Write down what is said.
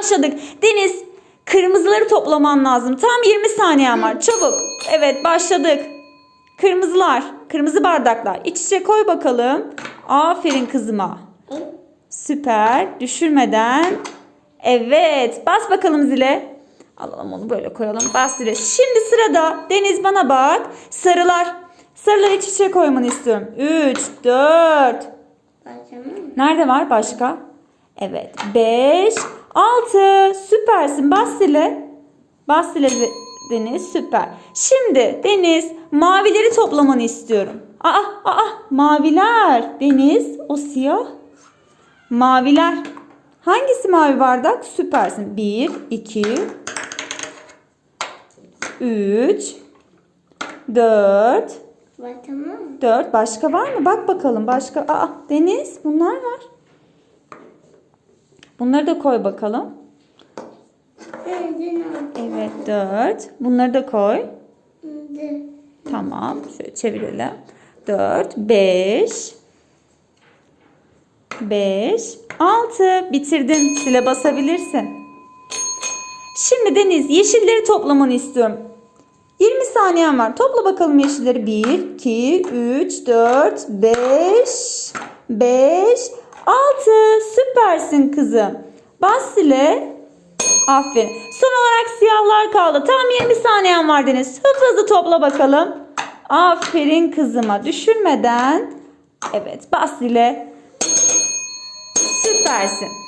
Başladık. Deniz kırmızıları toplaman lazım. Tam 20 saniyen var. Çabuk. Evet başladık. Kırmızılar. Kırmızı bardaklar. İç içe koy bakalım. Aferin kızıma. Süper. Düşürmeden. Evet. Bas bakalım zile. Alalım onu böyle koyalım. Bas zile. Şimdi sırada Deniz bana bak. Sarılar. Sarıları iç içe koymanı istiyorum. 3, 4. Nerede var başka? Evet. 5, 6. Süpersin. Bas zile. Bas zile Deniz. Süper. Şimdi Deniz mavileri toplamanı istiyorum. Aa, aa, maviler. Deniz o siyah. Maviler. Hangisi mavi bardak? Süpersin. 1, 2, 3, 4, Var tamam mı? 4. Başka var mı? Bak bakalım. Başka. Aa, Deniz bunlar var. Bunları da koy bakalım. Evet, 4. Bunları da koy. Tamam. Şöyle çevirelim. 4, 5, 5, 6. Bitirdin. Sile basabilirsin. Şimdi Deniz yeşilleri toplamanı istiyorum. 20 saniyen var. Topla bakalım yeşilleri. 1, 2, 3, 4, 5, 5, 6. Süpersin kızım. Bas Sile. Aferin. Son olarak siyahlar kaldı. Tam 20 saniyen var Deniz. Hızlı hızlı topla bakalım. Aferin kızıma. Düşürmeden. Evet bas Sile. Süpersin.